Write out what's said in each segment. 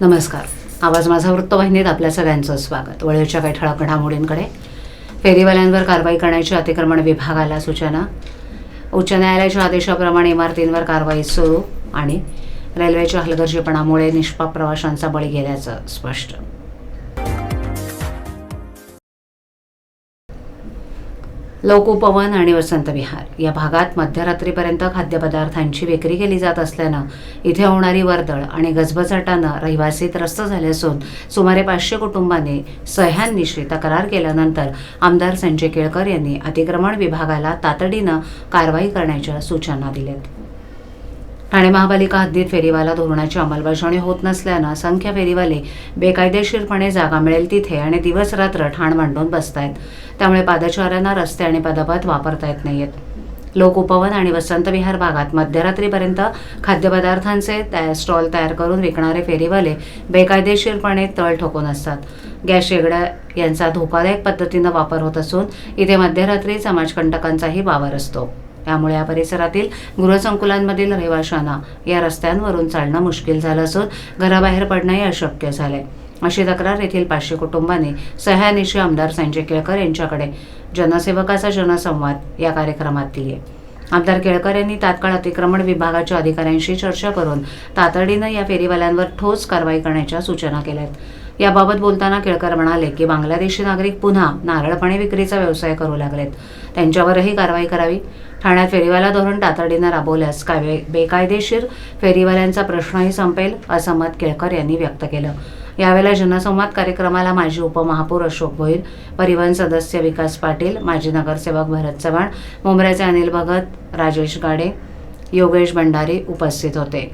नमस्कार. आवाज माझा वृत्तवाहिनीत आपल्या सगळ्यांचं स्वागत. वळेच्या काही ठळक घडामोडींकडे फेरीवाल्यांवर कारवाई करण्याची अतिक्रमण विभागाला सूचना. उच्च न्यायालयाच्या आदेशाप्रमाणे इमारतींवर कारवाई सुरू आणि रेल्वेच्या हलगर्जीपणामुळे निष्पाप प्रवाशांचा बळी गेल्याचं स्पष्ट. लोकउपवन आणि वसंत विहार. या भागात मध्यरात्रीपर्यंत खाद्यपदार्थांची विक्री केली जात असल्यानं इथे होणारी वर्दळ आणि गजबजाटानं रहिवासी त्रस्त झाले असून सुमारे पाचशे कुटुंबांनी सह्यांनिशी तक्रार केल्यानंतर आमदार संजय केळकर यांनी अतिक्रमण विभागाला तातडीनं कारवाई करण्याच्या सूचना दिल्यात. ठाणे महापालिका हद्दीत फेरीवाला धोरणाची अंमलबजावणी होत नसल्यानं असंख्य फेरीवाले बेकायदेशीरपणे जागा मिळेल तिथे आणि दिवस रात्र ठाण मांडून बसतायत. त्यामुळे पादचाऱ्यांना रस्ते आणि पदपथ वापरता येत नाहीयेत. लोक उपवन आणि वसंत विहार भागात मध्यरात्रीपर्यंत खाद्यपदार्थांचे तया स्टॉल तयार करून विकणारे फेरीवाले बेकायदेशीरपणे तळ ठोकून असतात. गॅस शेगड्या यांचा धोकादायक पद्धतीनं वापर होत असून इथे मध्यरात्री समाजकंटकांचाही वावर असतो. त्यामुळे या परिसरातील गृहसंकुलांमधील रहिवाशांना या रस्त्यांवरून चालणं मुश्किल झालं असून घराबाहेर पडणंही अशक्य झालंय. अशी तक्रार येथील पाचशे कुटुंबांनी सह्यानिशी आमदार संजय केळकर यांच्याकडे जनसेवकाचा जनसंवाद या कार्यक्रमात दिली आहे. आमदार केळकर यांनी तात्काळ अतिक्रमण विभागाच्या अधिकाऱ्यांशी चर्चा करून तातडीनं या फेरीवाल्यांवर ठोस कारवाई करण्याच्या सूचना केल्यात. याबाबत बोलताना केळकर म्हणाले की बांगलादेशी नागरिक पुन्हा नारळपाणी विक्रीचा व्यवसाय करू लागलेत. त्यांच्यावरही कारवाई करावी. ठाण्यात फेरीवाला धोरण तातडीनं राबवल्यास काय बेकायदेशीर फेरीवाल्यांचा प्रश्नही संपेल असं मत केळकर यांनी व्यक्त केलं. यावेळेला जनसंवाद कार्यक्रमाला माजी उपमहापौर अशोक भोईर परिवहन सदस्य विकास पाटील माजी नगरसेवक भरत चव्हाण मुंबऱ्याचे अनिल भगत राजेश गाडे योगेश भंडारी उपस्थित होते.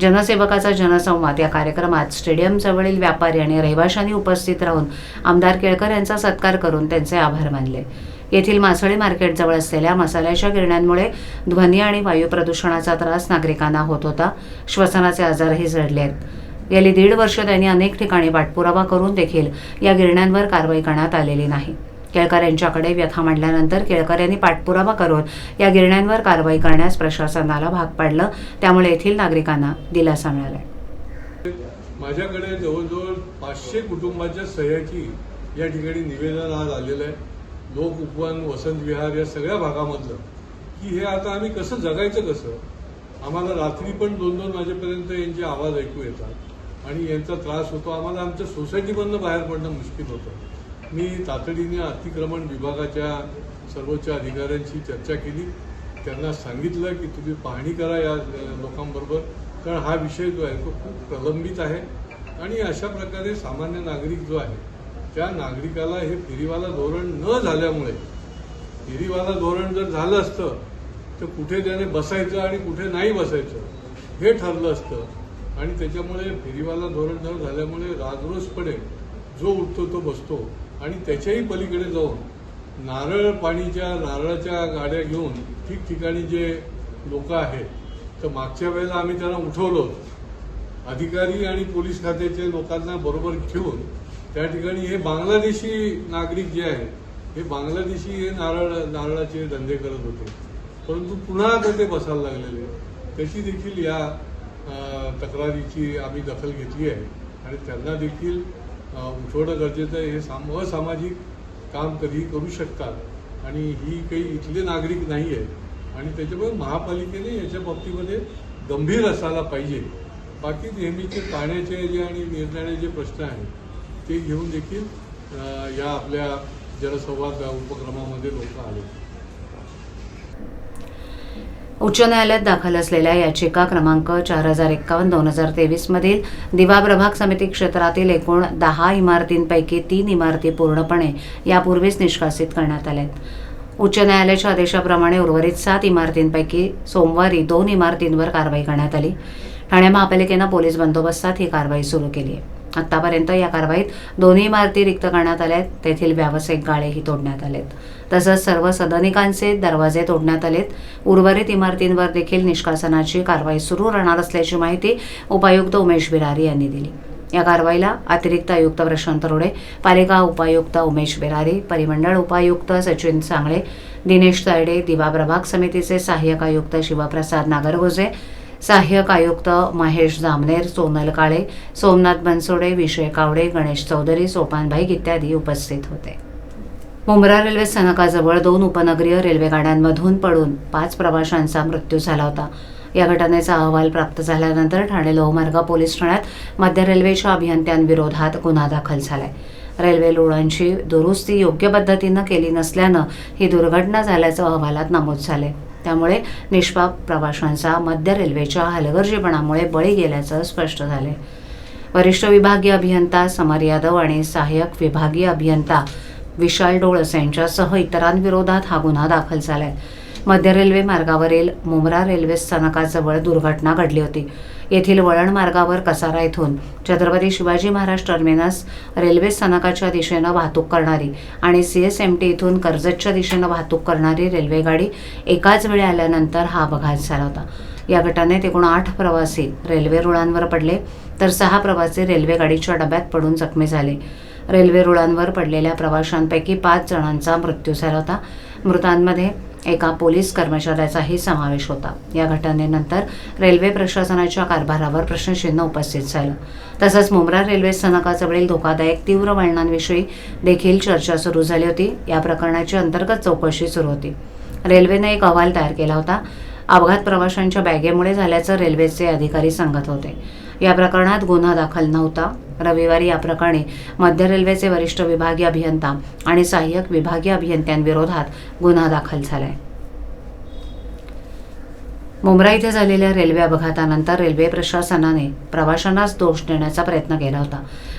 जनसेवकाचा जनसंवाद या कार्यक्रमात स्टेडियम जवळील व्यापारी आणि रहिवाशांनी उपस्थित राहून आमदार केळकर यांचा सत्कार करून त्यांचे आभार मानले. येथील मासळी मार्केटजवळ असलेल्या मसाल्याच्या गिरण्यांमुळे ध्वनी आणि वायू प्रदूषणाचा त्रास नागरिकांना होत होता. श्वसनाचे आजारही जडले आहेत. गेली दीड वर्ष त्यांनी अनेक ठिकाणी पाठपुरावा करून देखील या गिरण्यांवर कारवाई करण्यात आलेली नाही. केळकर यांच्याकडे व्यथा मांडल्यानंतर केळकर यांनी पाठपुरावा करून या गिरण्यांवर कारवाई करण्यास प्रशासनाला भाग पाडलं. त्यामुळे येथील नागरिकांना दिलासा मिळाला माझ्याकडे जवळजवळ पाचशे कुटुंबाच्या सह्याची या ठिकाणी निवेदन आज आलेलं आहे. लोक उपवन वसंत विहार या सगळ्या भागामधलं. की हे आता आम्ही कसं जगायचं कसं? आम्हाला रात्री पण दोन दोन वाजेपर्यंत यांचे आवाज ऐकू येतात. आणि यांचा त्रास होतो. आम्हाला आमच्या सोसायटीमधनं बाहेर पडणं मुश्किल होतं. मी तातडीने अतिक्रमण विभागाच्या सर्वोच्च अधिकाऱ्यांशी चर्चा केली. त्यांना सांगितलं की तुम्ही पाहणी करा या लोकांबरोबर. कारण हा विषय जो आहे तो खूप प्रलंबित आहे. आणि अशा प्रकारे सामान्य नागरिक जो आहे त्या नागरिकाला हे फेरीवाला धोरण न झाल्यामुळे फेरीवाला धोरण जर झालं असतं तर कुठे त्याने बसायचं आणि कुठे नाही बसायचं हे ठरलं असतं. आणि त्याच्यामुळे फेरीवाला धोरण जर झाल्यामुळे राजरोसपणे जो उठतो तो बसतो. आणि त्याच्याही पलीकडे जाऊन नारळ पाणीच्या नारळाच्या गाड्या घेऊन ठिकठिकाणी जे लोक आहेत तर मागच्या वेळेला आम्ही त्यांना उठवलं. अधिकारी आणि पोलीस खात्याचे लोकांना बरोबर घेऊन त्या ठिकाणी हे बांगलादेशी नागरिक जे आहेत हे बांगलादेशी हे नारळ नारळाचे धंदे करत होते. परंतु पुन्हा आता ते बसायला लागलेले त्याची देखील या तक्रारीची आम्ही दखल घेतली आहे. आणि त्यांना देखील उठवणं गरजेचं आहे. हे साम असामाजिक काम कधीही करू शकतात. आणि ही काही इथले नागरिक नाही आहेत. आणि त्याच्यामुळे महापालिकेने याच्या बाबतीमध्ये गंभीर असायला पाहिजे. बाकी नेहमीचे पाण्याचे जे आणि निर्णयाचे जे प्रश्न आहेत ते घेऊन देखील या आपल्या जनसंवाद उपक्रमामध्ये लोक आले. उच्च न्यायालयात दाखल असलेल्या याचिका क्रमांक चार हजार एक्कावन्न दोन हजार तेवीस मधील दिवा प्रभाग समिती क्षेत्रातील एकूण दहा इमारतींपैकी तीन इमारती पूर्णपणे यापूर्वीच निष्कासित करण्यात आल्या उच्च न्यायालयाच्या आदेशाप्रमाणे उर्वरित सात इमारतींपैकी सोमवारी दोन इमारतींवर कारवाई करण्यात आली. ठाणे महापालिकेनं पोलीस बंदोबस्तात ही कारवाई सुरू केली आहे. आत्तापर्यंत या कारवाईत दोन्ही इमारती रिक्त करण्यात आल्या आहेत तेथील व्यावसायिक गाळेही तोडण्यात आलेत. तसंच सर्व सदनिकांचे दरवाजे तोडण्यात आलेत. उर्वरित इमारतींवर देखील निष्कासनाची कारवाई सुरू राहणार असल्याची माहिती उपायुक्त उमेश बिरारी यांनी दिली. या कारवाईला अतिरिक्त आयुक्त प्रशांत रोडे पालिका उपायुक्त उमेश बिरारी परिमंडळ उपायुक्त सचिन सांगळे दिनेश तायडे दिवा प्रभाग समितीचे सहाय्यक आयुक्त शिवप्रसाद नागरगोजे सहाय्यक आयुक्त महेश जामनेर सोनल काळे सोमनाथ बनसोडे विषय कावडे गणेश चौधरी सोपान भाईक इत्यादी उपस्थित होते. मुंब्रा रेल्वे स्थानकाजवळ दोन उपनगरीय रेल्वे गाड्यांमधून पडून पाच प्रवाशांचा मृत्यू झाला होता. या घटनेचा अहवाल प्राप्त झाल्यानंतर ठाणे लोहमार्ग पोलीस ठाण्यात मध्य रेल्वेच्या अभियंत्यांविरोधात गुन्हा दाखल झालाय. रेल्वे रुळांची दुरुस्ती योग्य पद्धतीनं केली नसल्यानं ही दुर्घटना झाल्याचं अहवालात नमूद झाले त्यामुळे निष्पाप प्रवाशांचा मध्य रेल्वेच्या हलगर्जीपणामुळे बळी गेल्याचं स्पष्ट झाले वरिष्ठ विभागीय अभियंता समर यादव आणि सहाय्यक विभागीय अभियंता विशाल डोळस यांच्यासह इतरांविरोधात हा गुन्हा दाखल झालाय. मध्य रेल्वे मार्गावरील मुमरा रेल्वे स्थानकाजवळ दुर्घटना घडली होती. येथील वळण मार्गावर कसारा येथून छत्रपती शिवाजी महाराज टर्मिनस रेल्वे स्थानकाच्या दिशेनं वाहतूक करणारी आणि सी एस एम टी इथून कर्जतच्या दिशेनं वाहतूक करणारी रेल्वेगाडी एकाच वेळी आल्यानंतर हा अपघात झाला होता. या घटनेत एकूण आठ प्रवासी रेल्वे रुळांवर पडले तर सहा प्रवासी रेल्वे गाडीच्या डब्यात पडून जखमी झाले. रेल्वे रुळांवर पडलेल्या प्रवाशांपैकी पाच जणांचा मृत्यू झाला होता. मृतांमध्ये एका पोलीस कर्मचाऱ्याचाही समावेश होता. या घटनेनंतर रेल्वे प्रशासनाच्या कारभारावर प्रश्नचिन्ह उपस्थित झालं. तसंच मुंब्रा रेल्वे स्थानकाजवळील धोकादायक तीव्र वळणांविषयी देखील चर्चा सुरू झाली होती. या प्रकरणाची अंतर्गत चौकशी सुरू होती. रेल्वेने एक अहवाल तयार केला होता. अपघात प्रवाशांच्या बॅगेमुळे झाल्याचं रेल्वेचे अधिकारी सांगत होते. या प्रकरणात गुन्हा दाखल नव्हता. रविवारी या प्रकरणी मध्य रेल्वेचे वरिष्ठ विभागीय अभियंता आणि सहाय्यक विभागीय अभियंत्यांविरोधात गुन्हा दाखल झालाय. मुंब्रा इथे झालेल्या रेल्वे अपघातानंतर रेल्वे प्रशासनाने प्रवाशांनाच दोष देण्याचा प्रयत्न केला होता.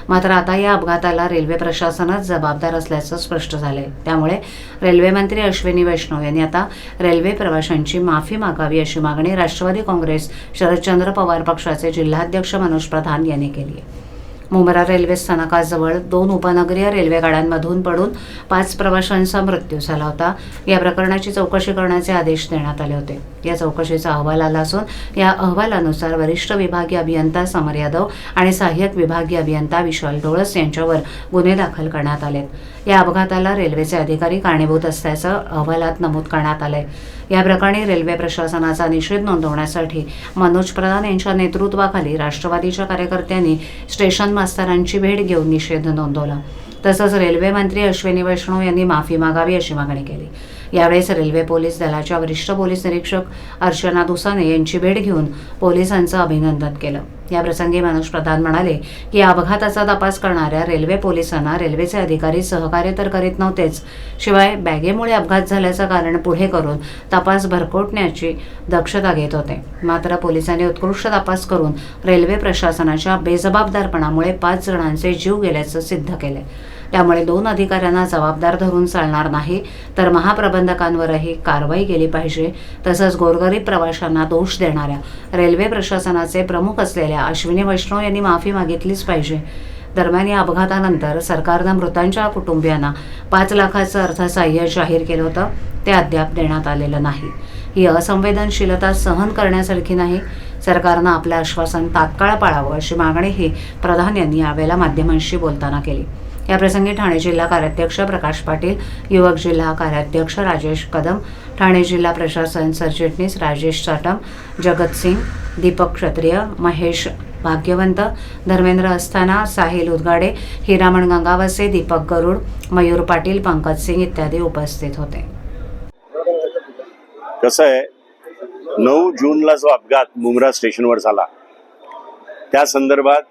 मात्र आता या अपघाताला रेल्वे प्रशासनच जबाबदार असल्याचं स्पष्ट झालंय. त्यामुळे रेल्वेमंत्री अश्विनी वैष्णव यांनी आता रेल्वे प्रवाशांची माफी मागावी अशी मागणी राष्ट्रवादी काँग्रेस शरदचंद्र पवार पक्षाचे जिल्हाध्यक्ष मनोज प्रधान यांनी केली आहे. मुंब्रा रेल्वे स्थानकाजवळ दोन उपनगरीय रेल्वे गाड्यांमधून पडून पाच प्रवाशांचा मृत्यू झाला होता. या प्रकरणाची चौकशी करण्याचे आदेश देण्यात आले होते. या चौकशीचा अहवाल आला असून या अहवालानुसार वरिष्ठ विभागीय अभियंता समर यादव आणि सहाय्यक विभागीय अभियंता विशाल डोळस यांच्यावर गुन्हे दाखल करण्यात आलेत. या अपघाताला रेल्वेचे अधिकारी कारणीभूत असल्याचं अहवालात नमूद करण्यात आलंय. या प्रकरणी रेल्वे प्रशासनाचा निषेध नोंदवण्यासाठी मनोज प्रधान यांच्या नेतृत्वाखाली राष्ट्रवादीच्या कार्यकर्त्यांनी स्टेशन मास्तरांची भेट घेऊन निषेध नोंदवला. तसंच रेल्वे मंत्री अश्विनी वैष्णव यांनी माफी मागावी अशी मागणी केली. यावेळेस रेल्वे पोलीस दलाच्या वरिष्ठ पोलीस निरीक्षक अर्चना दुसाने यांची भेट घेऊन पोलिसांचं अभिनंदन केलं. याप्रसंगी मनोज प्रधान म्हणाले की या अपघाताचा तपास करणाऱ्या रेल्वे पोलिसांना रेल्वेचे अधिकारी सहकार्य तर करीत नव्हतेच. शिवाय बॅगेमुळे अपघात झाल्याचं कारण पुढे करून तपास भरकोटण्याची दक्षता घेत होते. मात्र पोलिसांनी उत्कृष्ट तपास करून रेल्वे प्रशासनाच्या बेजबाबदारपणामुळे पाच जणांचे जीव गेल्याचं सिद्ध केले. त्यामुळे दोन अधिकाऱ्यांना जबाबदार धरून चालणार नाही तर महाप्रबंधकांवरही कारवाई केली पाहिजे तसंच गोरगरीब प्रवाशांना दोष देणाऱ्या रेल्वे प्रशासनाचे प्रमुख असलेल्या अश्विनी वैष्णव यांनी माफी मागितलीच पाहिजे. दरम्यान या अपघातानंतर सरकारनं मृतांच्या कुटुंबियांना पाच लाखाचं अर्थसहाय्य जाहीर केलं होतं. ते अद्याप देण्यात आलेलं नाही. ही असंवेदनशीलता सहन करण्यासारखी नाही. सरकारनं आपलं आश्वासन तात्काळ पाळावं अशी मागणीही प्रधान यांनी यावेळेला माध्यमांशी बोलताना केली. याप्रसंगी ठाणे जिल्हा कार्याध्यक्ष प्रकाश पाटील युवक जिल्हा कार्याध्यक्ष राजेश कदम ठाणे जिल्हा प्रशासन सरचिटणीस राजेश साटम जगतसिंग दीपक क्षत्रिय महेश भाग्यवंत धर्मेंद्र अस्थाना साहिल उदगाडे हिरामण गंगावसे दीपक गरुड मयूर पाटील पंकज सिंग इत्यादी उपस्थित होते. कसं आहे? नऊ जूनला जो अपघात मुंब्रा स्टेशनवर झाला त्या संदर्भात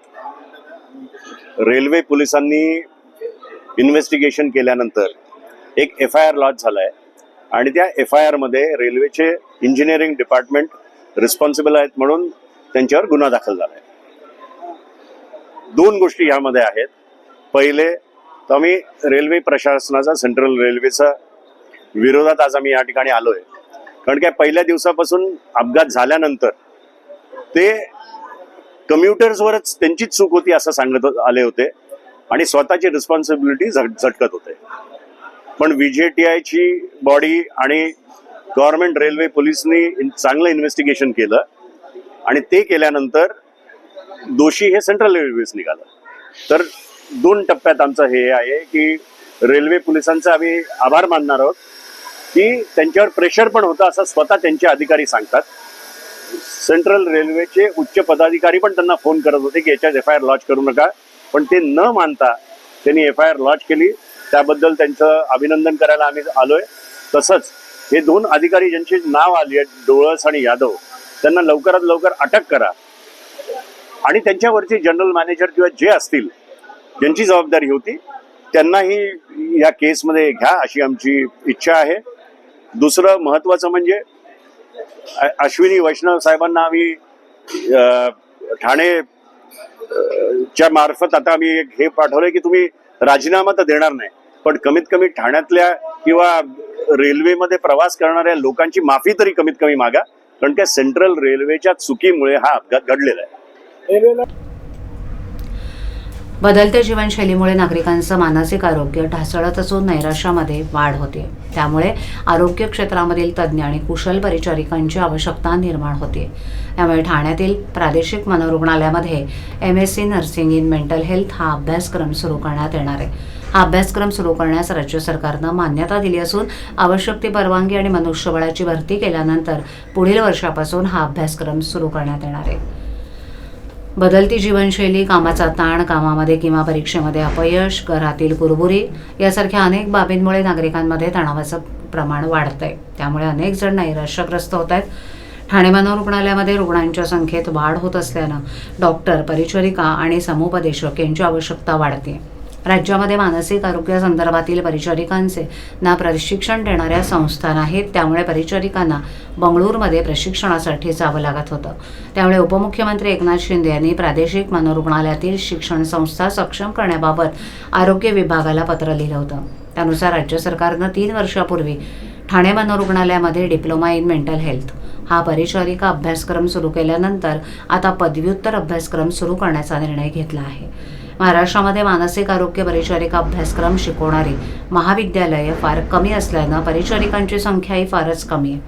रेल्वे पोलिसांनी इन्व्हेस्टिगेशन केल्यानंतर एक एफ आय आर लॉन्च झाला आहे आणि त्या एफ आय आरमध्ये रेल्वेचे इंजिनिअरिंग डिपार्टमेंट रिस्पॉन्सिबल आहेत म्हणून त्यांच्यावर गुन्हा दाखल झाला आहे दोन गोष्टी यामध्ये आहेत. पहिले तर आम्ही रेल्वे प्रशासनाचा सेंट्रल रेल्वेचा विरोधात आज आम्ही या ठिकाणी आलोय. कारण काय पहिल्या दिवसापासून अपघात झाल्यानंतर ते कम्युटर्सवरच त्यांचीच चूक होती असं सांगत आले होते आणि स्वतःची रिस्पॉन्सिबिलिटी झटकत होते. पण व्हीजेटीआयची बॉडी आणि गव्हर्नमेंट रेल्वे पोलिसनी चांगलं इन्व्हेस्टिगेशन केलं. आणि ते केल्यानंतर दोषी हे सेंट्रल रेल्वेस निघालं. तर दोन टप्प्यात आमचं हे आहे की रेल्वे पोलिसांचा आम्ही आभार मानणार आहोत की त्यांच्यावर प्रेशर पण होतं असं स्वतः त्यांचे अधिकारी सांगतात. सेंट्रल रेल्वेचे उच्च पदाधिकारी पण त्यांना फोन करत होते की याच्यात एफ आय आर लॉन्च करू नका. पण ते न मानता त्यांनी एफ आय आर लॉन्च केली. त्याबद्दल त्यांचं अभिनंदन करायला आम्ही आलोय. तसंच हे दोन अधिकारी ज्यांची नाव आली आहेत डोळस आणि यादव त्यांना लवकरात लवकर अटक करा. आणि त्यांच्यावरचे जनरल मॅनेजर किंवा जे असतील ज्यांची जबाबदारी होती त्यांनाही या केसमध्ये घ्या अशी आमची इच्छा आहे. दुसरं महत्वाचं म्हणजे अश्विनी वैष्णव साहेबांना आम्ही ठाणे च्या मार्फत आता आम्ही एक हे पाठवलंय की तुम्ही राजीनामा तर देणार नाही पण कमीत कमी ठाण्यातल्या किंवा रेल्वेमध्ये प्रवास करणाऱ्या लोकांची माफी तरी कमीत कमी मागा कारण त्या सेंट्रल रेल्वेच्या चुकीमुळे हा अपघात घडलेला आहे. बदलत्या जीवनशैलीमुळे नागरिकांचं मानसिक आरोग्य ढासळत असून नैराश्यामध्ये वाढ होते. त्यामुळे आरोग्य क्षेत्रामधील तज्ज्ञ आणि कुशल परिचारिकांची आवश्यकता निर्माण होते. त्यामुळे ठाण्यातील प्रादेशिक मनोरुग्णालयामध्ये M S C nursing in mental health हा अभ्यासक्रम सुरू करण्यात येणार आहे. हा अभ्यासक्रम सुरू करण्यास राज्य सरकारनं मान्यता दिली असून आवश्यक ती परवानगी आणि मनुष्यबळाची भरती केल्यानंतर पुढील वर्षापासून हा अभ्यासक्रम सुरू करण्यात येणार आहे. बदलती जीवनशैली कामाचा ताण कामामध्ये किंवा परीक्षेमध्ये अपयश घरातील कुरबुरी यासारख्या अनेक बाबींमुळे नागरिकांमध्ये तणावाचं प्रमाण वाढतंय. त्यामुळे अनेक जण नैराश्यग्रस्त होत आहेत. ठाणे मनोरुग्णालयामध्ये रुग्णांच्या संख्येत वाढ होत असल्यानं डॉक्टर परिचारिका आणि समुपदेशक यांची आवश्यकता वाढते राज्यामध्ये मानसिक आरोग्यासंदर्भातील परिचारिकांचे ना प्रशिक्षण देणाऱ्या संस्था नाहीत त्यामुळे परिचारिकांना बंगळूरमध्ये प्रशिक्षणासाठी जावं लागत होतं. त्यामुळे उपमुख्यमंत्री एकनाथ शिंदे यांनी प्रादेशिक मनोरुग्णालयातील शिक्षण संस्था सक्षम करण्याबाबत आरोग्य विभागाला पत्र लिहिलं होतं. त्यानुसार राज्य सरकारनं तीन वर्षापूर्वी ठाणे मनोरुग्णालयामध्ये डिप्लोमा इन मेंटल हेल्थ हा परिचारिका अभ्यासक्रम सुरू केल्यानंतर आता पदव्युत्तर अभ्यासक्रम सुरू करण्याचा निर्णय घेतला आहे. महाराष्ट्रामध्ये मानसिक आरोग्य परिचारिका अभ्यासक्रम शिकवणारी महाविद्यालये फार कमी असल्यानं परिचारिकांची संख्याही फारच कमी आहे.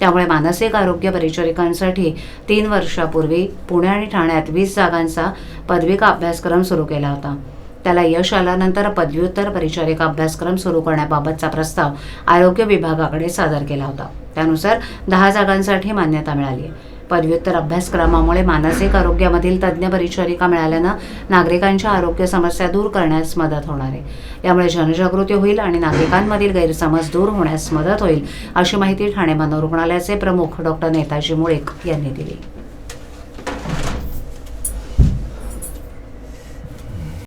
त्यामुळे मानसिक आरोग्य परिचारिकांसाठी तीन वर्षापूर्वी पुणे आणि ठाण्यात वीस जागांचा पदविका अभ्यासक्रम सुरू केला होता. त्याला यश आल्यानंतर पदव्युत्तर परिचारिका अभ्यासक्रम सुरू करण्याबाबतचा प्रस्ताव आरोग्य विभागाकडे सादर केला होता. त्यानुसार दहा जागांसाठी मान्यता मिळाली आहे. पदव्युत्तर अभ्यासक्रमामुळे मानसिक आरोग्यामधील तज्ज्ञ परिचारिका मिळाल्यानं नागरिकांच्या आरोग्य समस्या दूर करण्यास मदत होणार आहे. यामुळे जनजागृती होईल आणि नागरिकांमधील गैरसमज दूर होण्यास मदत होईल अशी माहिती ठाणे मनोरुग्णालयाचे प्रमुख डॉक्टर नेताजी मुळेक यांनी दिली.